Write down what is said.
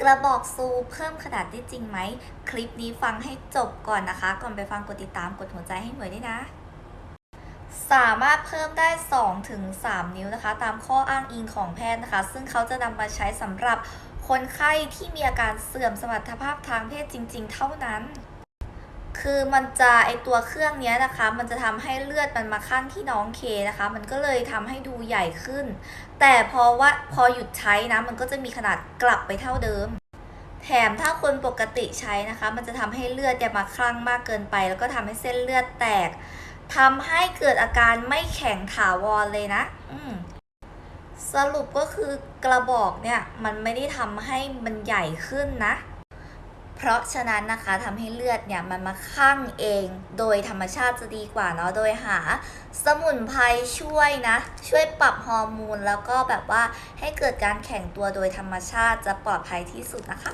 กระบอกซูเพิ่มขนาดได้จริงไหม คลิปนี้ฟังให้จบก่อนนะคะ ก่อนไปฟังกดติดตามกดหัวใจให้หน่วยด้วยนะ สามารถเพิ่มได้ 2-3ถึง3นิ้วนะคะ ตามข้ออ้างอิงของแพทย์นะคะ ซึ่งเขาจะนำมาใช้สำหรับคนไข้ที่มีอาการเสื่อมสมรรถภาพทางเพศจริง ๆ เท่านั้น คือมันจะไอตัวเครื่องนี้นะคะ มันจะทำให้เลือดมันมาข้างที่น้องเคนะคะ มันก็เลยทำให้ดูใหญ่ขึ้น แต่พอว่าพอหยุดใช้นะ มันก็จะมีขนาดกลับไปเท่าเดิม แถมถ้าคนปกติใช้นะคะ มันจะทำให้เลือดเนี่ยมาคลั่งมากเกินไป แล้วก็ทำให้เส้นเลือดแตกทำให้เกิดอาการไม่แข็งถาวรเลยนะ อืสรุปก็คือกระบอกเนี่ยมันไม่ได้ทำให้มันใหญ่ขึ้นนะ เพราะฉะนั้นนะคะทำให้เลือดเนี่ยมันมาคั่งเองโดยธรรมชาติจะดีกว่าเนาะโดยหาสมุนไพรช่วยนะ ช่วยปรับฮอร์โมนแล้วก็แบบว่าให้เกิดการแข่งตัวโดยธรรมชาติจะปลอดภัยที่สุดนะคะ